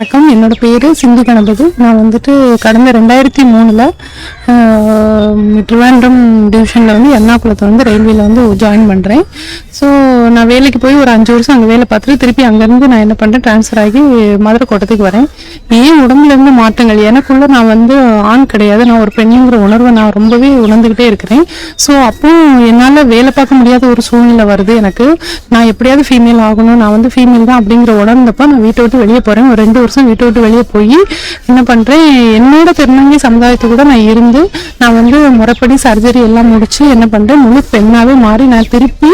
வணக்கம். என்னோட பேர் சிந்து கணபதி. நான் வந்துட்டு கடந்த ரெண்டாயிரத்தி மூணில் ட்ரிவாண்டம் டிவிஷனில் வந்து எர்ணாகுளத்தை வந்து ரயில்வேல வந்து ஜாயின் பண்ணுறேன் ஸோ நான் வேலைக்கு போய் ஒரு அஞ்சு வருஷம் அங்கே வேலை பார்த்துட்டு திருப்பி அங்கேருந்து நான் என்ன பண்ணுறேன் ட்ரான்ஸ்ஃபர் ஆகி மதுரை கோட்டத்துக்கு வரேன். ஏன் உடம்புலேருந்து மாற்றங்கள்? எனக்குள்ளே நான் வந்து ஆண் கிடையாது. நான் ஒரு பெண்ணுங்கிற உணர்வை நான் ரொம்பவே உணர்ந்துக்கிட்டே இருக்கிறேன். ஸோ அப்போ என்னால் வேலை பார்க்க முடியாத ஒரு சூழ்நிலை வருது எனக்கு. நான் எப்படியாவது ஃபீமேல் ஆகணும். நான் வந்து ஃபீமேல் தான் அப்படிங்கிற உணர்ந்தப்ப நான் வீட்டை விட்டு வெளியே போகிறேன் ஒரு ரெண்டு வருஷம் வீட்டை விட்டு வெளியே போய் என்ன பண்ணுறேன் என்னோட திருநங்கை சமுதாயத்தை கூட நான் இருந்து நான் வந்து முறைப்படி சர்ஜரி எல்லாம் முடித்து என்ன பண்ணுறேன் முழு பெண்ணாகவே மாறி நான் திருப்பி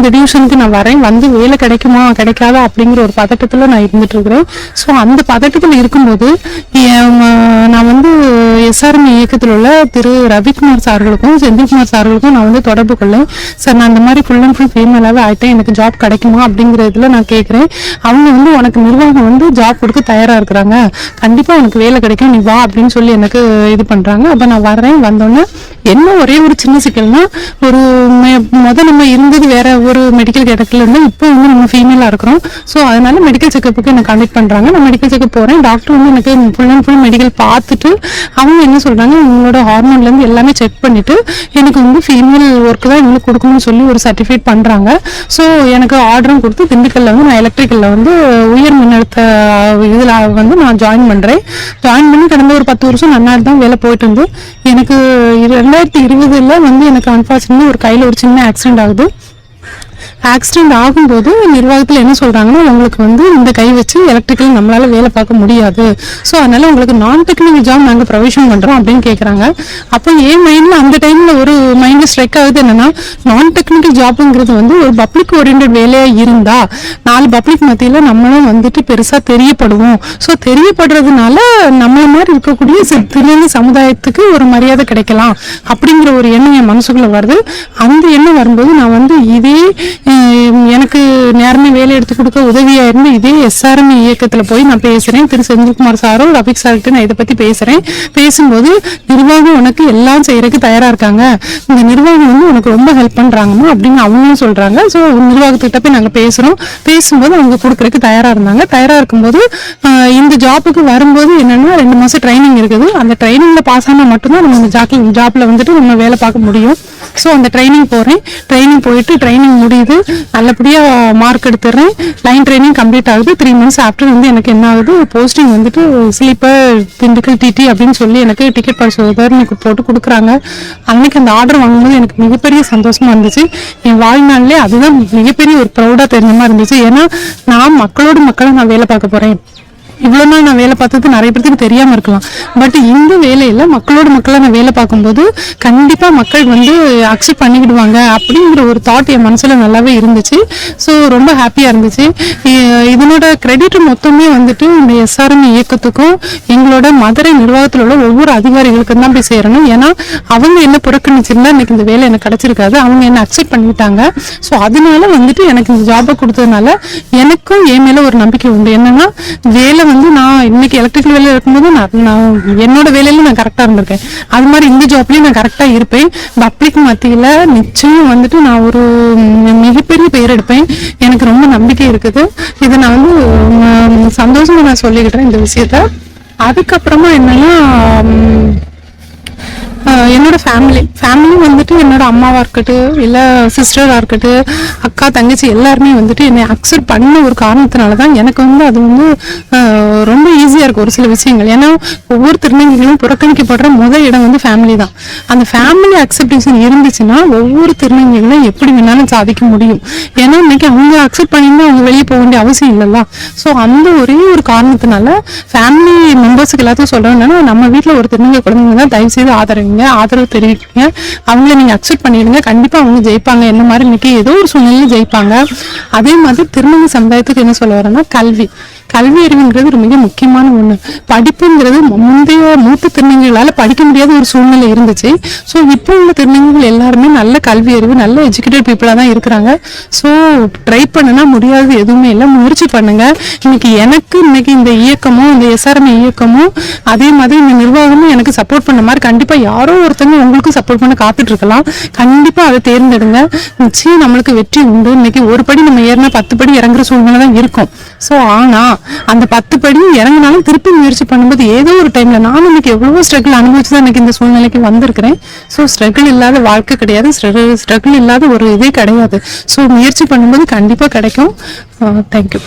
இந்த டியூஷனுக்கு நான் வரேன். வந்து வேலை கிடைக்குமா கிடைக்காதா அப்படிங்கிற ஒரு பதட்டத்தில் நான் இருந்துட்டு இருக்கிறேன் ஸோ அந்த பதட்டத்தில் இருக்கும்போது என் நான் வந்து எஸ்ஆர்எம் இயக்கத்தில் உள்ள திரு ரவிக்குமார் சார்களுக்கும் செந்தில்குமார் சார்களுக்கும் நான் வந்து தொடர்பு கொள்ளேன். சார் நான் இந்த மாதிரி ஃபுல் அண்ட் ஃபுல் ஃபீமேலாகவே ஆகிட்டேன் எனக்கு ஜாப் கிடைக்குமா அப்படிங்கிறதுல நான் கேட்குறேன் அவங்க வந்து உனக்கு நிர்வாகம் வந்து ஜாப் கொடுக்க தயாராக இருக்கிறாங்க. கண்டிப்பாக உனக்கு வேலை கிடைக்கும். நீ வா அப்படின்னு சொல்லி எனக்கு இது பண்ணுறாங்க அப்போ நான் வர்றேன். வந்தோடனே என்ன ஒரே ஒரு சின்ன சிக்கல்னா ஒரு மொதல் நம்ம இருந்தது வேற ஒரு மெடிக்கல் கேட்டத்தில் இருந்து இப்போ வந்து நம்ம ஃபீமேலாக இருக்கிறோம். ஸோ அதனால மெடிக்கல் செக்கப்புக்கு எனக்கு கண்டக்ட் பண்ணுறாங்க நான் மெடிக்கல் செக்கப் போகிறேன் டாக்டர் வந்து எனக்கு ஃபுல் அண்ட் ஃபுல் மெடிக்கல் பார்த்துட்டு அவங்க என்ன சொல்கிறாங்க உங்களோட ஹார்மோன்லேருந்து எல்லாமே செக் பண்ணிட்டு எனக்கு வந்து ஃபீமேல் ஒர்க் தான் எங்களுக்கு கொடுக்கணும்னு சொல்லி ஒரு சர்டிஃபிகேட் பண்ணுறாங்க ஸோ எனக்கு ஆர்டரும் கொடுத்து திண்டுக்கல்ல வந்து நான் எலக்ட்ரிக்கலில் வந்து உயர் மின்னழுத்த இதில் வந்து நான் ஜாயின் பண்ணுறேன் ஜாயின் பண்ணி கடந்த ஒரு பத்து வருஷம் நல்லா தான் வேலை போயிட்டு இருந்து எனக்கு ரெண்டாயிரத்தி இருபதுல வந்து எனக்கு அன்ஃபார்ச்சுனேட்லி ஒரு கையில் ஒரு சின்ன ஆக்சிடென்ட் ஆகுது. ஆக்சிடென்ட் ஆகும்போது நிர்வாகத்தில் என்ன சொல்கிறாங்கன்னா உங்களுக்கு வந்து இந்த கை வச்சு எலக்ட்ரிக்கல் நம்மளால் வேலை பார்க்க முடியாது. ஸோ அதனால் உங்களுக்கு நான் டெக்னிக்கல் ஜாப் நாங்கள் ப்ரொவிஷன் பண்ணுறோம் அப்படின்னு கேட்குறாங்க அப்போ என் மைண்டில் அந்த டைமில் ஒரு மைண்டில் ஸ்ட்ரைக் ஆகுது என்னென்னா நான் டெக்னிக்கல் ஜாப்புங்கிறது வந்து ஒரு பப்ளிக் ஓரியன்ட் வேலையாக இருந்தால் நாலு பப்ளிக் மத்தியில் நம்மளும் வந்துட்டு பெருசாக தெரியப்படுவோம். ஸோ தெரியப்படுறதுனால நம்மள மாதிரி இருக்கக்கூடிய திருநெல்வேலி சமுதாயத்துக்கு ஒரு மரியாதை கிடைக்கலாம் அப்படிங்கிற ஒரு எண்ணம் என் மனசுக்குள்ளே வருது. அந்த எண்ணம் வரும்போது நான் வந்து இதே அஹ், எனக்கு நேரமே வேலை எடுத்து கொடுக்க உதவியா இருந்து இதே எஸ்ஆர்எம் இயக்கத்துல போய் நான் பேசுறேன். திரு செந்தில்குமார் சாரும் ரபிக் சார்கிட்ட நான் இதை பத்தி பேசுறேன். பேசும்போது நிர்வாகம் உனக்கு எல்லாம் செய்யறதுக்கு தயாரா இருக்காங்க. இந்த நிர்வாகம் வந்து உனக்கு ரொம்ப ஹெல்ப் பண்றாங்கம்மா அப்படின்னு அவங்களும் சொல்றாங்க. ஸோ நிர்வாகத்துக்கிட்ட போய் நாங்கள் பேசுறோம். பேசும்போது அவங்க கொடுக்கறதுக்கு தயாரா இருந்தாங்க. தயாரா இருக்கும்போது இந்த ஜாப்புக்கு வரும்போது என்னன்னா ரெண்டு மாசம் ட்ரைனிங் இருக்குது. அந்த ட்ரைனிங்ல பாஸ் ஆனால் மட்டும்தான் நம்ம இந்த ஜாப்ல ஜாப்ல வந்துட்டு நம்ம வேலை பார்க்க முடியும். ஸோ அந்த ட்ரைனிங் போகிறேன் ட்ரைனிங் போயிட்டு ட்ரைனிங் முடியுது. நல்லபடியாக மார்க் எடுத்துடுறேன் லைன் ட்ரைனிங் கம்ப்ளீட் ஆகுது. த்ரீ மந்த்ஸ் ஆஃப்டர் வந்து எனக்கு என்ன ஆகுது? போஸ்டிங் வந்துட்டு ஸ்லீப்பர் திண்டுக்கல் டிடி அப்படின்னு சொல்லி எனக்கு டிக்கெட் பரிசோதர் எனக்கு போட்டு கொடுக்குறாங்க. அன்னைக்கு அந்த ஆர்டர் வாங்கும்போது எனக்கு மிகப்பெரிய சந்தோஷமாக இருந்துச்சு. என் வாழ்நாள்லேயே அதுதான் மிகப்பெரிய ஒரு ப்ரௌடாக தெரிஞ்ச மாதிரி இருந்துச்சு. ஏன்னா நான் மக்களோட மக்களை நான் வேலை பார்க்க போகிறேன் இவ்வளோ நாள் நான் வேலை பார்த்தது நிறைய பேருக்கு தெரியாமல் இருக்கலாம். பட் இந்த வேலையில் மக்களோட மக்களை நான் வேலை பார்க்கும்போது கண்டிப்பாக மக்கள் வந்து அக்செப்ட் பண்ணிக்கிடுவாங்க அப்படிங்கிற ஒரு தாட் என் மனசில் நல்லாவே இருந்துச்சு. ஸோ ரொம்ப ஹாப்பியாக இருந்துச்சு. இதனோட கிரெடிட் மொத்தமே வந்துட்டு இந்த எஸ்ஆர்எம் இயக்கத்துக்கும் எங்களோட மதுரை நிர்வாகத்தில் உள்ள ஒவ்வொரு அதிகாரிகளுக்கும் தான் போய் சேரணும். ஏன்னா அவங்க என்ன புறக்கணிச்சிருந்தா இன்றைக்கி இந்த வேலை எனக்கு கிடச்சிருக்காது. அவங்க என்ன அக்செப்ட் பண்ணிட்டாங்க. ஸோ அதனால வந்துட்டு எனக்கு இந்த ஜாபை கொடுத்ததுனால எனக்கும் என் மேலே ஒரு நம்பிக்கை உண்டு. என்னன்னா வேலை வந்து நான் இன்னைக்கு எலக்ட்ரிக்கல் வேலையில் இருக்கும்போது நான் நான் என்னோட வேலையில நான் கரெக்டாக இருந்திருக்கேன். அது மாதிரி இந்த ஜாப்லேயும் நான் கரெக்டாக இருப்பேன். பப்ளிக் மத்தியில் நிச்சயம் வந்துட்டு நான் ஒரு மிகப்பெரிய பெயர் எடுப்பேன். எனக்கு ரொம்ப நம்பிக்கை இருக்குது. இதை நான் வந்து சந்தோஷமாக சந்தோஷமா நான் சொல்லிக்கிட்டேன் இந்த விஷயத்த. அதுக்கப்புறமா என்னன்னா என்னோட ஃபேமிலி ஃபேமிலி வந்துட்டு என்னோட அம்மாவாக இருக்கட்டும் இல்லை சிஸ்டராக இருக்கட்டும் அக்கா தங்கச்சி எல்லாருமே வந்துட்டு என்னை அக்செப்ட் பண்ண ஒரு காரணத்தினால தான் எனக்கு வந்து அது வந்து ரொம்ப ஈஸியாக இருக்கும் ஒரு சில விஷயங்கள். ஏன்னா ஒவ்வொரு திருநங்கைகளும் புறக்கணிக்கப்படுற முதல் இடம் வந்து ஃபேமிலி தான். அந்த ஃபேமிலி அக்செப்டேஷன் இருந்துச்சுன்னா ஒவ்வொரு திருநங்கைகளும் எப்படி வேணாலும் சாதிக்க முடியும். ஏன்னா இன்னைக்கு அவங்க அக்செப்ட் பண்ணியிருந்தா அவங்க வெளியே போக வேண்டிய அவசியம் இல்லைல்ல. ஸோ அந்த ஒரே ஒரு காரணத்தினால ஃபேமிலி மெம்பர்ஸுக்கு எல்லாத்தையும் சொல்கிறேன்னா நம்ம வீட்டில் ஒரு திருநங்கை குழந்தைங்க தான் தயவு செய்து ஆதரவு தெரிவிக்கிறீங்க. அவங்கள நீங்க அக்செப்ட் பண்ணிடுங்க. கண்டிப்பா அவங்க ஜெயிப்பாங்க. என்ன மாதிரி இன்னைக்கு ஏதோ ஒரு சூழ்நிலையில ஜெயிப்பாங்க. அதே மாதிரி திருமண சமுதாயத்துக்கு என்ன சொல்ல வரேன்னா கல்வி. கல்வி அறிவுங்கிறது ஒரு மிக முக்கியமான ஒன்று படிப்புங்கிறது முந்தைய மூத்த திருநங்கைகளால் படிக்க முடியாத ஒரு சூழ்நிலை இருந்துச்சு. ஸோ இப்போ உள்ள திருநங்கைகள் எல்லாருமே நல்ல கல்வி அறிவு நல்ல எஜுகேட்டட் பீப்புளாக தான் இருக்கிறாங்க. ஸோ ட்ரை பண்ணுனா முடியாது எதுவுமே இல்லை. முயற்சி பண்ணுங்க. இன்னைக்கு எனக்கு இன்னைக்கு இந்த இயக்கமும் இந்த எஸ்ஆர்எம் இயக்கமும் அதே மாதிரி இந்த நிர்வாகமும் எனக்கு சப்போர்ட் பண்ண மாதிரி கண்டிப்பாக யாரோ ஒருத்தங்க உங்களுக்கும் சப்போர்ட் பண்ண காத்துட்டு இருக்கலாம். கண்டிப்பாக அதை தேர்ந்தெடுங்க. நிச்சயம் நம்மளுக்கு வெற்றி உண்டு. இன்னைக்கு ஒரு படி நம்ம ஏறினா பத்து படி இறங்குற சூழ்நிலை தான் இருக்கும். ஸோ ஆனால் அந்த பத்து படி இறங்கினாலும் திருப்பி முயற்சி பண்ணும்போது ஏதோ ஒரு டைம்ல நானும் இன்னைக்கு எவ்வளவோ ஸ்ட்ரகிள் அனுபவிச்சு தான் எனக்கு இந்த சூழ்நிலைக்கு வந்திருக்கிறேன். ஸோ ஸ்ட்ரகிள் இல்லாத வாழ்க்கை கிடையாது. ஸ்ட்ரகிள் இல்லாத ஒரு இதே கிடையாது. ஸோ முயற்சி பண்ணும்போது கண்டிப்பாக கிடைக்கும். Uh, thank you